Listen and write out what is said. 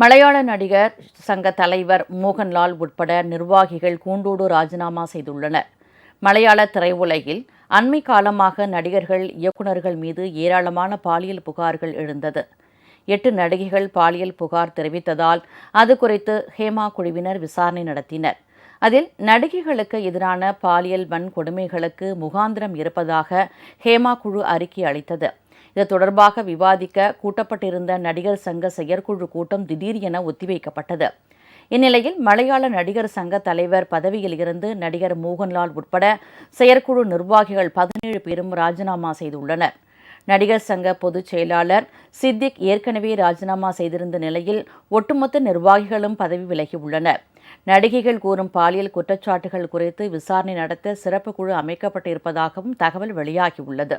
மலையாள நடிகர் சங்க தலைவர் மோகன்லால் உட்பட நிர்வாகிகள் கூண்டோடு ராஜினாமா செய்துள்ளனர். மலையாள திரையுலகில் அண்மை காலமாக நடிகர்கள் இயக்குநர்கள் மீது ஏராளமான பாலியல் புகார்கள் எழுந்தது. எட்டு நடிகைகள் பாலியல் புகார் தெரிவித்ததால் அது குறித்து ஹேமா குழுவினர் விசாரணை நடத்தினர். அதில் நடிகைகளுக்கு எதிரான பாலியல் வன்கொடுமைகளுக்கு முகாந்திரம் இருப்பதாக ஹேமா குழு அறிக்கை அளித்தது. இது தொடர்பாக விவாதிக்க கூட்டப்பட்டிருந்த நடிகர் சங்க செயற்குழு கூட்டம் திடீர் என ஒத்திவைக்கப்பட்டது. இந்நிலையில் மலையாள நடிகர் சங்க தலைவர் பதவியில் இருந்து நடிகர் மோகன்லால் உட்பட செயற்குழு நிர்வாகிகள் பதினேழு பேரும் ராஜினாமா செய்துள்ளனர். நடிகர் சங்க பொதுச் செயலாளர் சித்திக் ஏற்கனவே ராஜினாமா செய்திருந்த நிலையில் ஒட்டுமொத்த நிர்வாகிகளும் பதவி விலகியுள்ளனர். நடிகைகள் கூறும் பாலியல் குற்றச்சாட்டுகள் குறித்து விசாரணை நடத்த சிறப்பு குழு அமைக்கப்பட்டிருப்பதாகவும் தகவல் வெளியாகியுள்ளது.